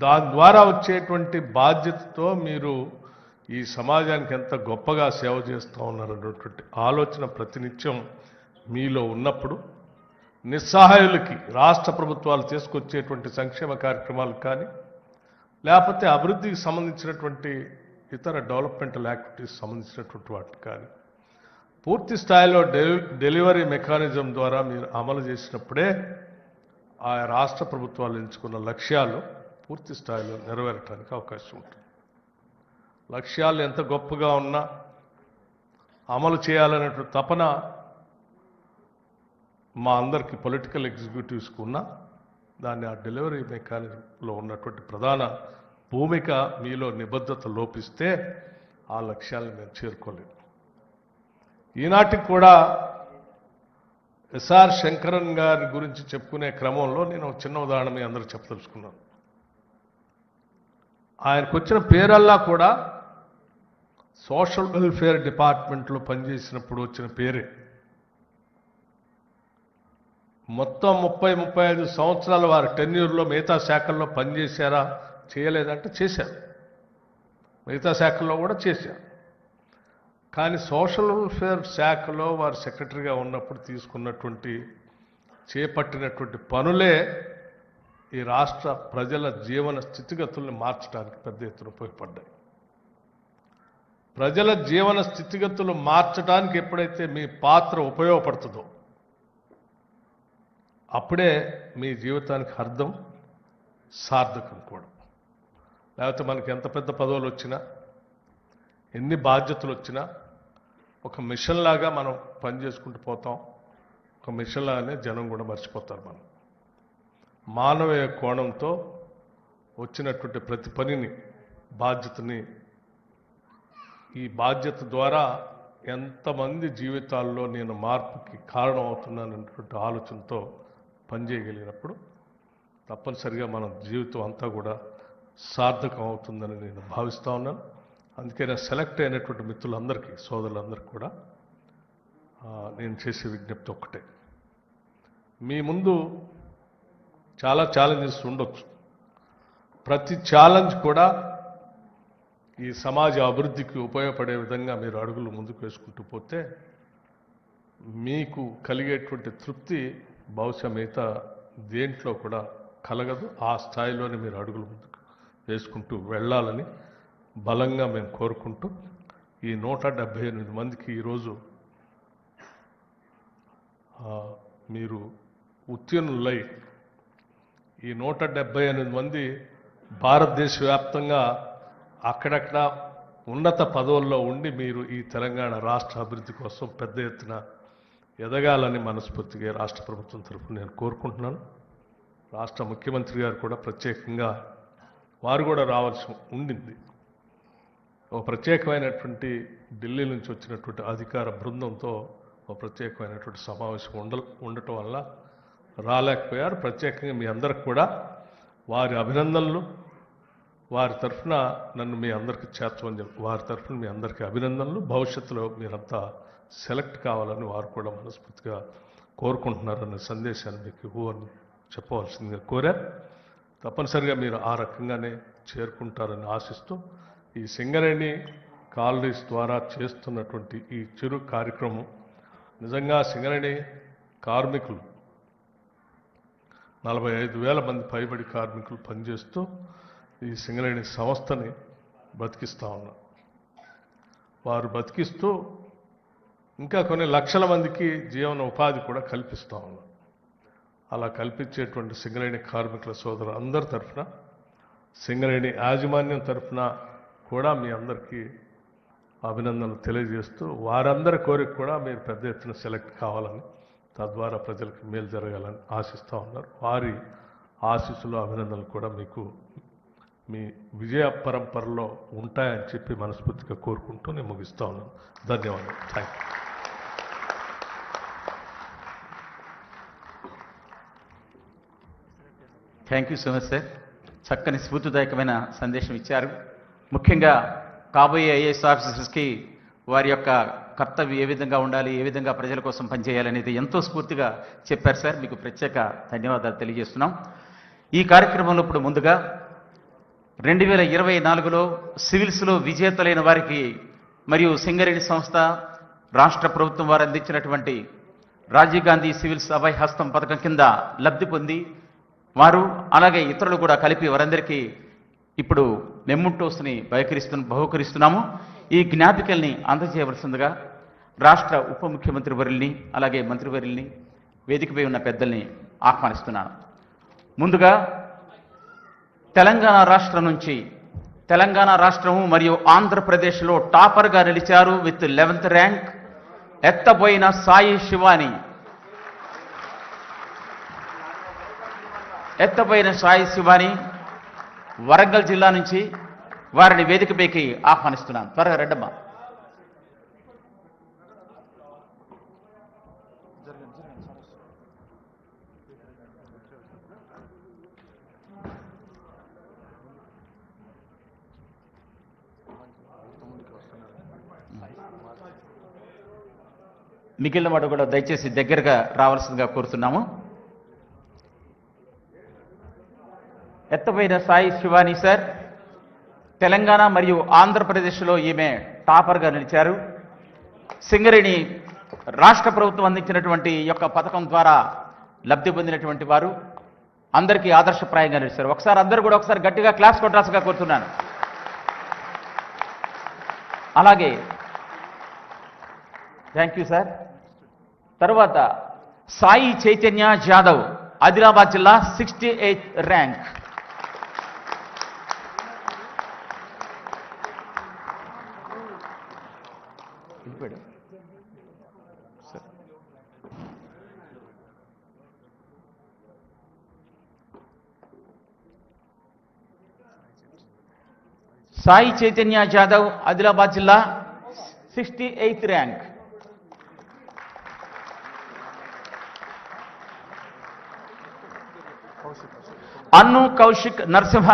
దాని ద్వారా వచ్చేటువంటి బాధ్యతతో మీరు ఈ సమాజానికి ఎంత గొప్పగా సేవ చేస్తూ ఉన్నారన్నటువంటి ఆలోచన ప్రతినిత్యం మీలో ఉన్నప్పుడు నిస్సహాయులకి రాష్ట్ర ప్రభుత్వాలు తీసుకొచ్చేటువంటి సంక్షేమ కార్యక్రమాలు కానీ లేకపోతే అభివృద్ధికి సంబంధించినటువంటి ఇతర డెవలప్మెంటల్ యాక్టివిటీస్ సంబంధించినటువంటి వాటి కానీ పూర్తి స్థాయిలో డెలి- డెలివరీ మెకానిజం ద్వారా మీరు అమలు చేసినప్పుడే ఆ రాష్ట్ర ప్రభుత్వాలు ఎంచుకున్న లక్ష్యాలు పూర్తి స్థాయిలో నెరవేరటానికి అవకాశం ఉంటుంది. లక్ష్యాలు ఎంత గొప్పగా ఉన్నా అమలు చేయాలనేటువంటి తపన మా అందరికీ పొలిటికల్ ఎగ్జిక్యూటివ్స్కి ఉన్న దాన్ని ఆ డెలివరీ మెకానిజంలో ఉన్నటువంటి ప్రధాన భూమిక మీలో నిబద్ధత లోపిస్తే ఆ లక్ష్యాలను మేము చేరుకోలేము. ఈనాటికి కూడా ఎస్ఆర్ శంకరన్ గారి గురించి చెప్పుకునే క్రమంలో నేను ఒక చిన్న ఉదాహరణ మీ అందరూ చెప్పదలుచుకున్నాను. ఆయనకు వచ్చిన పేరల్లా కూడా సోషల్ వెల్ఫేర్ డిపార్ట్మెంట్లో పనిచేసినప్పుడు వచ్చిన పేరే. మొత్తం ముప్పై ముప్పై ఐదు సంవత్సరాలు వారి టెన్యూర్లో మిగతా శాఖల్లో పనిచేశారా చేయలేదంటే చేశారు. మిగతా శాఖల్లో కూడా చేశారు. కానీ సోషల్ వెల్ఫేర్ శాఖలో వారు సెక్రటరీగా ఉన్నప్పుడు తీసుకున్నటువంటి చేపట్టినటువంటి పనులే ఈ రాష్ట్ర ప్రజల జీవన స్థితిగతుల్ని మార్చడానికి పెద్ద ఎత్తున ఉపయోగపడ్డాయి. ప్రజల జీవన స్థితిగతులు మార్చడానికి ఎప్పుడైతే మీ పాత్ర ఉపయోగపడుతుందో అప్పుడే మీ జీవితానికి అర్థం సార్థకం కూడా. లేకపోతే మనకి ఎంత పెద్ద పదవులు వచ్చినా ఎన్ని బాధ్యతలు వచ్చినా ఒక మిషన్ లాగా మనం పని చేసుకుంటూ పోతాం. ఒక మిషన్ లాగానే జనం కూడా మర్చిపోతారు మనం. మానవీయ కోణంతో వచ్చినటువంటి ప్రతి పనిని బాధ్యతని ఈ బాధ్యత ద్వారా ఎంతమంది జీవితాల్లో నేను మార్పుకి కారణం అవుతున్నానటువంటి ఆలోచనతో పనిచేయగలిగినప్పుడు తప్పనిసరిగా మన జీవితం అంతా కూడా సార్థకం అవుతుందని నేను భావిస్తూ ఉన్నాను. అందుకే నేను సెలెక్ట్ అయినటువంటి మిత్రులందరికీ సోదరులందరికీ కూడా నేను చేసే విజ్ఞప్తి ఒక్కటే. మీ ముందు చాలా ఛాలెంజెస్ ఉండొచ్చు. ప్రతి ఛాలెంజ్ కూడా ఈ సమాజ అభివృద్ధికి ఉపయోగపడే విధంగా మీరు అడుగులు ముందుకు వేసుకుంటూ పోతే మీకు కలిగేటువంటి తృప్తి బహుశా మిగతా దేంట్లో కూడా కలగదు. ఆ స్థాయిలోనే మీరు అడుగులు ముందుకు వేసుకుంటూ వెళ్ళాలని బలంగా మేము కోరుకుంటూ ఈ నూట డెబ్భై ఎనిమిది మందికి ఈరోజు మీరు ఉత్తీర్ణులై ఈ నూట డెబ్బై ఎనిమిది మంది భారతదేశ వ్యాప్తంగా అక్కడక్కడ ఉన్నత పదవుల్లో ఉండి మీరు ఈ తెలంగాణ రాష్ట్ర అభివృద్ధి కోసం పెద్ద ఎత్తున ఎదగాలని మనస్ఫూర్తిగా రాష్ట్ర ప్రభుత్వం తరఫున నేను కోరుకుంటున్నాను. రాష్ట్ర ముఖ్యమంత్రి గారు కూడా ప్రత్యేకంగా వారు కూడా రావాల్సి ఉండింది. ఒక ప్రత్యేకమైనటువంటి ఢిల్లీ నుంచి వచ్చినటువంటి అధికార బృందంతో ఒక ప్రత్యేకమైనటువంటి సమావేశం ఉండ ఉండటం వల్ల రాలేకపోయారు. ప్రత్యేకంగా మీ అందరికి కూడా వారి అభినందనలు. వారి తరఫున నన్ను మీ అందరికీ చేర్చమని చెప్పి వారి తరఫున మీ అందరికీ అభినందనలు. భవిష్యత్తులో మీరంతా సెలెక్ట్ కావాలని వారు కూడా మనస్ఫూర్తిగా కోరుకుంటున్నారన్న సందేశాన్ని మీకు ఇవ్వని చెప్పవలసిందిగా కోరారు తప్పనిసరిగా మీరు ఆ రకంగానే చేరుకుంటారని ఆశిస్తూ ఈ సింగరేణి కాలనీస్ ద్వారా చేస్తున్నటువంటి ఈ చిరు కార్యక్రమం నిజంగా సింగరేణి కార్మికులు నలభై ఐదు వేల మంది పైబడి కార్మికులు పనిచేస్తూ ఈ సింగరేణి సంస్థని బతికిస్తూ ఉన్నారు. వారు బతికిస్తూ ఇంకా కొన్ని లక్షల మందికి జీవన ఉపాధి కూడా కల్పిస్తూ ఉన్నారు. అలా కల్పించేటువంటి సింగరేణి కార్మికుల సోదరు అందరి తరఫున సింగరేణి యాజమాన్యం తరఫున కూడా మీ అందరికీ అభినందనలు తెలియజేస్తూ వారందరి కోరిక కూడా మీరు పెద్ద ఎత్తున సెలెక్ట్ కావాలని తద్వారా ప్రజలకు మేలు జరగాలని ఆశిస్తూ ఉన్నారు. వారి ఆశీస్సులు అభినందనలు కూడా మీకు మీ విజయ పరంపరలో ఉంటాయని చెప్పి మనస్ఫూర్తిగా కోరుకుంటూ నేను ముగిస్తూ ఉన్నాను. ధన్యవాదాలు. Thank you thank you so much sir చక్కని స్ఫూర్తిదాయకమైన సందేశం ఇచ్చారు. ముఖ్యంగా కాబోయే ఐఏఎస్ ఆఫీసర్స్కి వారి యొక్క కర్తవ్యం ఏ విధంగా ఉండాలి ఏ విధంగా ప్రజల కోసం పనిచేయాలనేది ఎంతో స్ఫూర్తిగా చెప్పారు సార్. మీకు ప్రత్యేక ధన్యవాదాలు తెలియజేస్తున్నాం. ఈ కార్యక్రమంలో ఇప్పుడు ముందుగా రెండు వేల ఇరవై నాలుగులో సివిల్స్లో విజేతలైన వారికి మరియు సింగరేణి సంస్థ రాష్ట్ర ప్రభుత్వం వారు అందించినటువంటి రాజీవ్ గాంధీ సివిల్స్ అభయ హస్తం పథకం కింద లబ్ధి పొంది వారు అలాగే ఇతరులు కూడా కలిపి వారందరికీ ఇప్పుడు మెమ్ముంటోస్ని బహుకరిస్తు బహుకరిస్తున్నాము. ఈ జ్ఞాపికల్ని అందజేయవలసిందిగా రాష్ట్ర ఉప ముఖ్యమంత్రి వర్యుల్ని అలాగే మంత్రివర్యుల్ని వేదికపై ఉన్న పెద్దల్ని ఆహ్వానిస్తున్నాను. ముందుగా తెలంగాణ రాష్ట్రం నుంచి తెలంగాణ రాష్ట్రము మరియు ఆంధ్రప్రదేశ్లో టాపర్గా నిలిచారు with eleventh rank Ettaboina Sai Shivani. Ettaboina Sai Shivani Warangal జిల్లా నుంచి వారిని వేదికపైకి ఆహ్వానిస్తున్నాను. త్వరగా రెండమ్మా. మిగిలిన వాడు కూడా దయచేసి దగ్గరగా రావాల్సిందిగా కోరుతున్నాము. ఎత్తపోయిన సాయి శివాని సార్. తెలంగాణ మరియు ఆంధ్రప్రదేశ్లో ఈమె టాపర్గా నిలిచారు. సింగరేణి రాష్ట్ర ప్రభుత్వం అందించినటువంటి యొక్క పథకం ద్వారా లబ్ధి పొందినటువంటి వారు అందరికీ ఆదర్శప్రాయంగా నిలిచారు. ఒకసారి అందరూ కూడా ఒకసారి గట్టిగా క్లాస్ కొట్టాల్సిగా కోరుతున్నాను. అలాగే థ్యాంక్ యూ సార్. తర్వాత సాయి చైతన్య జాదవ్ ఆదిలాబాద్ జిల్లా సిక్స్టీ ఎయిత్ ర్యాంక్. వెళ్ళిపోయాడు. సరే. సాయి చైతన్య జాదవ్ ఆదిలాబాద్ జిల్లా sixty eighth rank. Annu Kaushik Narasimha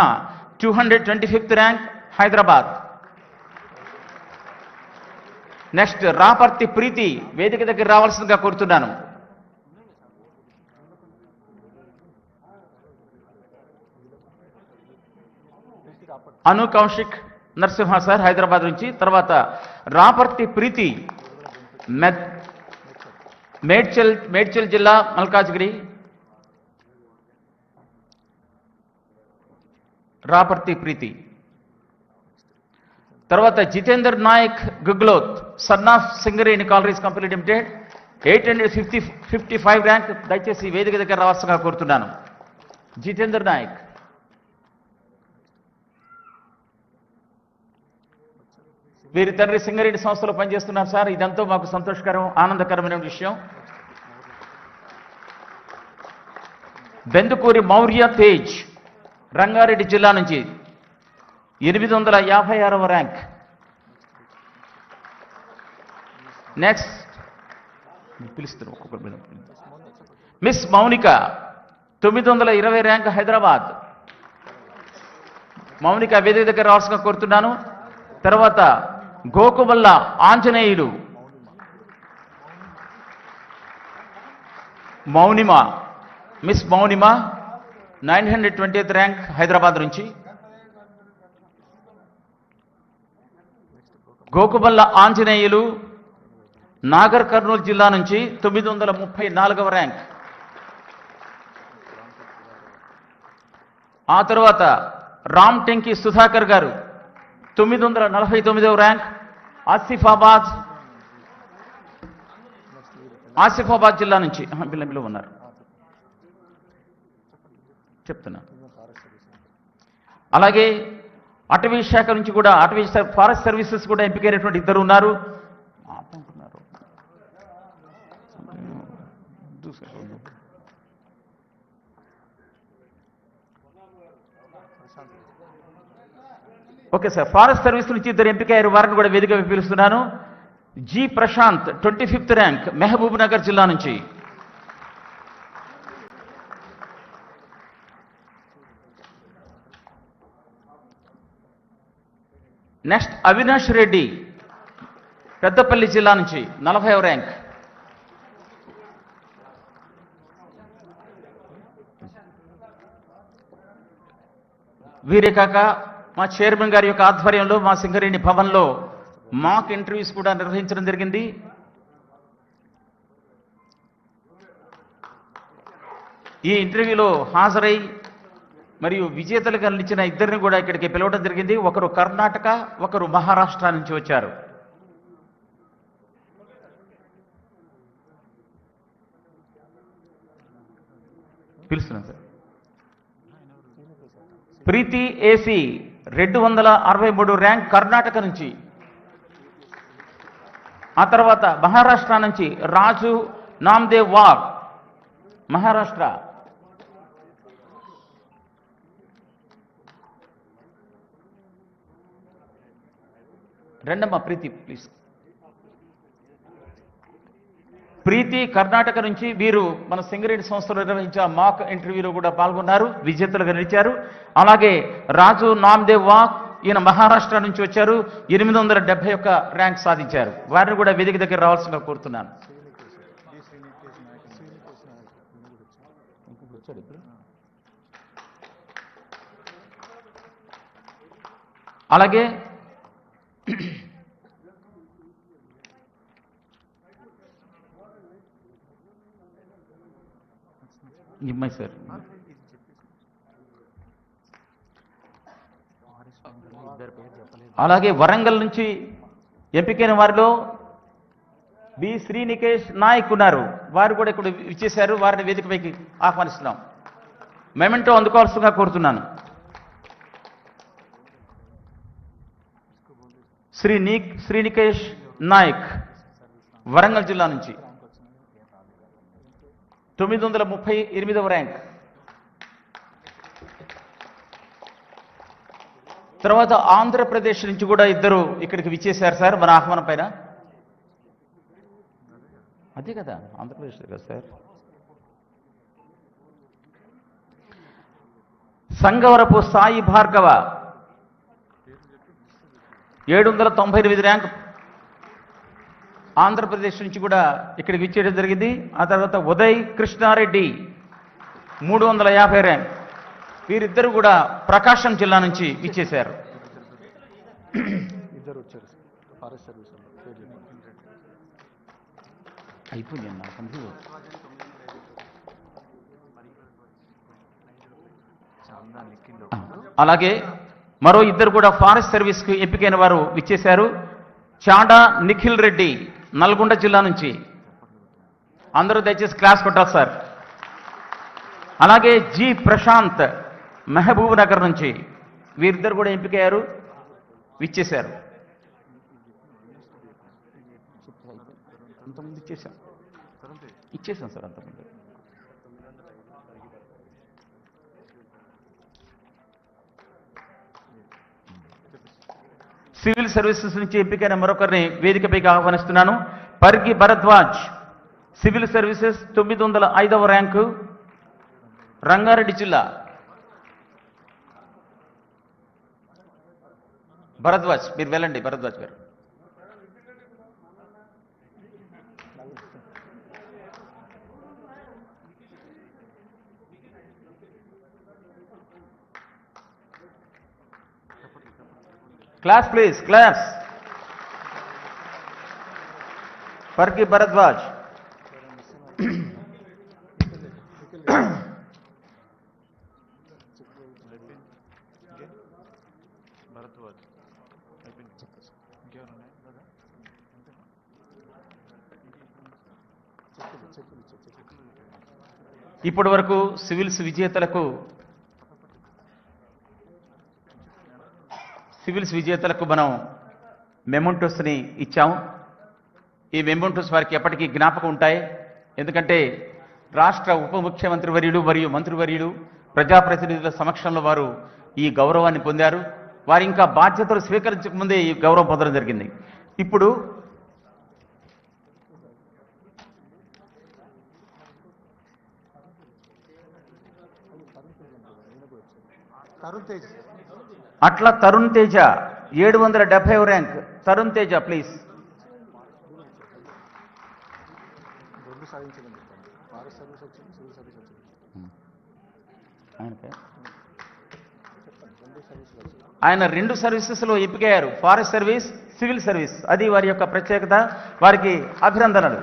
two hundred twenty fifth rank Hyderabad. Next Raparthi Preethi వేదిక దగ్గర రావాల్సిందిగా కోరుతున్నాను. అను కౌశిక్ నరసింహ సార్ హైదరాబాద్ నుంచి తర్వాత రాపర్తి ప్రీతి మేడ్చల్ మేడ్చల్ జిల్లా మల్కాజ్గిరి. రాపర్తి ప్రీతి. తర్వాత Jitender Nayak Guguloth son of Singareni collieries company limited. Eight hundred fifty fifty five rank దయచేసి వేదిక దగ్గర రావాల్సిందిగా కోరుతున్నాను. జితేందర్ నాయక్. వీరి తండ్రి సింగరేణి సంస్థలో పనిచేస్తున్నారు సార్. ఇదంతా మాకు సంతోషకరం ఆనందకరమైన విషయం. బెందుకూరి మౌర్య తేజ్ రంగారెడ్డి జిల్లా నుంచి ఎనిమిది వందల యాభై ఆరవ ర్యాంక్. నెక్స్ట్ పిలుస్తారు ఒక్కొక్కరు మిస్ మౌనిక తొమ్మిది వందల ఇరవై ర్యాంక్ హైదరాబాద్. మౌనిక వేదిక దగ్గర రావాల్సిన కోరుతున్నాను. తర్వాత Gokuvalla Anjaneyulu. Mounima miss Mounima nine hundred twenty rank Hyderabad నుంచి. గోకుబల్ల ఆంజనేయులు నాగర్ కర్నూలు జిల్లా నుంచి తొమ్మిది వందల ముప్పై నాలుగవ ర్యాంక్. ఆ తర్వాత రామ్ టెంకి సుధాకర్ గారు తొమ్మిది వందల నలభై తొమ్మిదవ ర్యాంక్. ఆసిఫాబాద్ ఆసిఫాబాద్ జిల్లా నుంచి బిల్లంబిలో ఉన్నారు. చెప్తున్నా. అలాగే అటవీ శాఖ నుంచి కూడా అటవీ ఫారెస్ట్ సర్వీసెస్ కూడా ఎంపికైనటువంటి ఇద్దరు ఉన్నారు. ఓకే సార్ ఫారెస్ట్ సర్వీస్ నుంచి ఇద్దరు ఎంపికయ్యారు. వారిని కూడా వేదిక పిలుస్తున్నాను. G. Prashanth twenty fifth rank Mahabubnagar జిల్లా నుంచి. నెక్స్ట్ అవినాష్ రెడ్డి పెద్దపల్లి జిల్లా నుంచి నలభై ర్యాంక్. వీరే కాక మా చైర్మన్ గారి యొక్క ఆధ్వర్యంలో మా సింగరేణి భవన్లో మాక్ ఇంటర్వ్యూస్ కూడా నిర్వహించడం జరిగింది. ఈ ఇంటర్వ్యూలో హాజరై మరియు విజేతలుగా నిలిచిన ఇద్దరిని కూడా ఇక్కడికి పిలవడం జరిగింది. ఒకరు కర్ణాటక ఒకరు మహారాష్ట్ర నుంచి వచ్చారు. పిలుస్తున్నాను సార్. ప్రీతి ఏసీ రెండు వందల అరవై మూడు ర్యాంక్ కర్ణాటక నుంచి. ఆ తర్వాత మహారాష్ట్ర నుంచి రాజు నామ్దేవ్ వాగ్ మహారాష్ట్ర. రెండమ్మ ప్రీతి ప్లీజ్ ప్రీతి కర్ణాటక నుంచి వీరు మన సింగరేణి సంస్థలో నిర్వహించిన మాక్ ఇంటర్వ్యూలో కూడా పాల్గొన్నారు విజేతలుగా నిలిచారు. అలాగే రాజు నామ్దేవ్ వాక్ ఈయన మహారాష్ట్ర నుంచి వచ్చారు ఎనిమిది వందల డెబ్బై ఒక్క ర్యాంక్ సాధించారు. వారిని కూడా వేదిక దగ్గర రావాల్సిందిగా కోరుతున్నాను. అలాగే ఇమ్మాయి సార్. అలాగే వరంగల్ నుంచి ఎంపికైన వారిలో బి శ్రీనికేష్ నాయక్ ఉన్నారు. వారు కూడా ఇక్కడ ఇచ్చేశారు వారిని వేదికపైకి ఆహ్వానిస్తున్నాం. మెమెంటో అందుకోవాల్సిందిగా కోరుతున్నాను. శ్రీ నీ శ్రీనికేష్ నాయక్ వరంగల్ జిల్లా నుంచి. తొమ్మిది వందల ముప్పై ఎనిమిదవ ర్యాంక్. తర్వాత ఆంధ్రప్రదేశ్ నుంచి కూడా ఇద్దరు ఇక్కడికి విచ్చేశారు సార్ మన ఆహ్వానం పైన. అదే కదా ఆంధ్రప్రదేశ్ కదా సార్. సంగవరపు సాయి భార్గవ ఏడు వందల తొంభై ఎనిమిది ర్యాంక్ ఆంధ్రప్రదేశ్ నుంచి కూడా ఇక్కడికి విచ్చేయడం జరిగింది. ఆ తర్వాత ఉదయ్ కృష్ణారెడ్డి మూడు వందల యాభై ర్యాంక్. వీరిద్దరు కూడా ప్రకాశం జిల్లా నుంచి ఇచ్చేశారు. అయిపోయింది అలాగే మరో ఇద్దరు కూడా ఫారెస్ట్ సర్వీస్కి ఎంపికైన వారు విచ్చేశారు. చాడా నిఖిల్ రెడ్డి నల్గొండ జిల్లా నుంచి. అందరూ దయచేసి క్లాస్ కొట్టాలి సార్. అలాగే జి ప్రశాంత్ మహబూబ్ నగర్ నుంచి. వీరిద్దరు కూడా ఎంపికయ్యారు విచ్చేశారు. ఇచ్చేసాం సార్ అంతకుముందు సివిల్ సర్వీసెస్ నుంచి ఎంపికైన మరొకరిని వేదికపైకి ఆహ్వానిస్తున్నాను. పర్గి భరద్వాజ్ సివిల్ సర్వీసెస్ తొమ్మిది వందల ఐదవ ర్యాంకు రంగారెడ్డి జిల్లా. భరద్వాజ్ మీరు వెళ్ళండి భరద్వాజ్ గారు క్లాస్ ప్లీజ్ క్లాస్ పర్కి భరద్వాజ్ భరద్వాజ్ అయిపోయింది చెప్పేసి ఇంకెవరు ఉన్నాయి కదా చెక్కులు చెక్కులు చెక్కులు ఇప్పటి వరకు సివిల్స్ విజేతలకు సివిల్స్ విజేతలకు మనం మెమోంటోస్ని ఇచ్చాము. ఈ మెమోంటోస్ వారికి ఎప్పటికీ జ్ఞాపకం ఉంటాయి. ఎందుకంటే రాష్ట్ర ఉప ముఖ్యమంత్రి వర్యులు మరియు మంత్రివర్యులు ప్రజాప్రతినిధుల సమక్షంలో వారు ఈ గౌరవాన్ని పొందారు. వారు ఇంకా బాధ్యతలు స్వీకరించక ముందే ఈ గౌరవం పొందడం జరిగింది. ఇప్పుడు తరుణ్ తేజ్. అట్లా తరుణ్ తేజ ఏడు వందల డెబ్బై ర్యాంక్. తరుణ్ తేజ ప్లీజ్. ఆయన రెండు సర్వీసెస్లో ఎంపికయ్యారు ఫారెస్ట్ సర్వీస్ సివిల్ సర్వీస్. అది వారి యొక్క ప్రత్యేకత. వారికి అభినందనలు.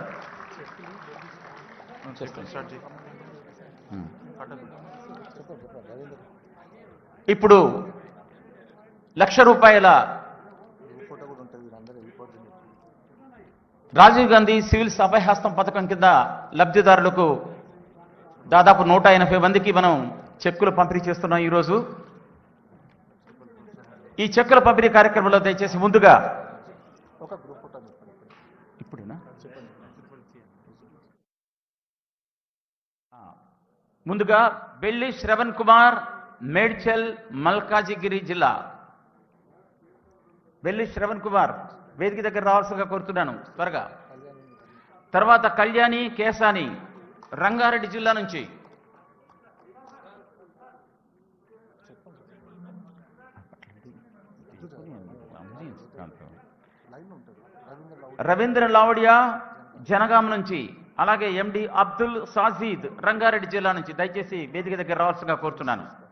ఇప్పుడు లక్ష రూపాయల రాజీవ్ గాంధీ సివిల్స్ అభయహస్తం పథకం కింద లబ్ధిదారులకు దాదాపు నూట ఎనభై మందికి మనం చెక్కులు పంపిణీ చేస్తున్నాం ఈరోజు. ఈ చెక్కుల పంపిణీ కార్యక్రమంలో దయచేసి ముందుగా ఒక గ్రూప్ ఇప్పుడేనా? ముందుగా బెల్లి శ్రవణ్ కుమార్ మేడ్చల్ మల్కాజిగిరి జిల్లా బెల్లి శ్రవణ్ కుమార్ వేదిక దగ్గర రావాల్సిందిగా కోరుతున్నాను. త్వరగా. తర్వాత కళ్యాణి కేసాని రంగారెడ్డి జిల్లా నుంచి. రవీంద్ర లవ్ రవీంద్ర లావడియా జనగాం నుంచి. అలాగే ఎండి అబ్దుల్ సాజీద్ రంగారెడ్డి జిల్లా నుంచి. దయచేసి వేదిక దగ్గర రావాల్సిందిగా కోరుతున్నాను.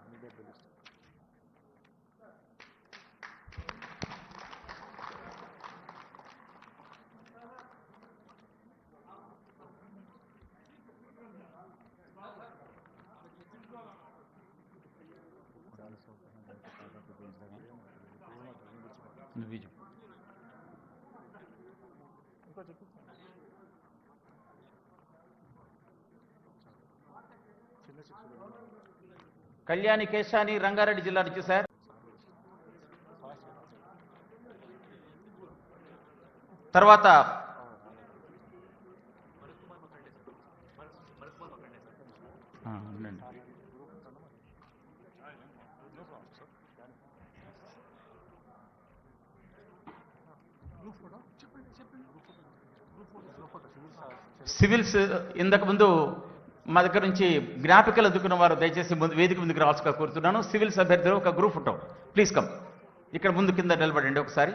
కళ్యాణి కేశాని రంగారెడ్డి జిల్లా నుంచి సార్. తర్వాత సివిల్స్ ఇంతకు ముందు మా దగ్గర నుంచి జ్ఞాపికలు అందుకున్న వారు దయచేసి ముందు వేదిక ముందుకు రావాల్సిగా కోరుతున్నాను. సివిల్స్ అభ్యర్థులు ఒక గ్రూప్ ఫోటో ప్లీజ్ కమ్. ఇక్కడ ముందు కింద నిలబడండి ఒకసారి.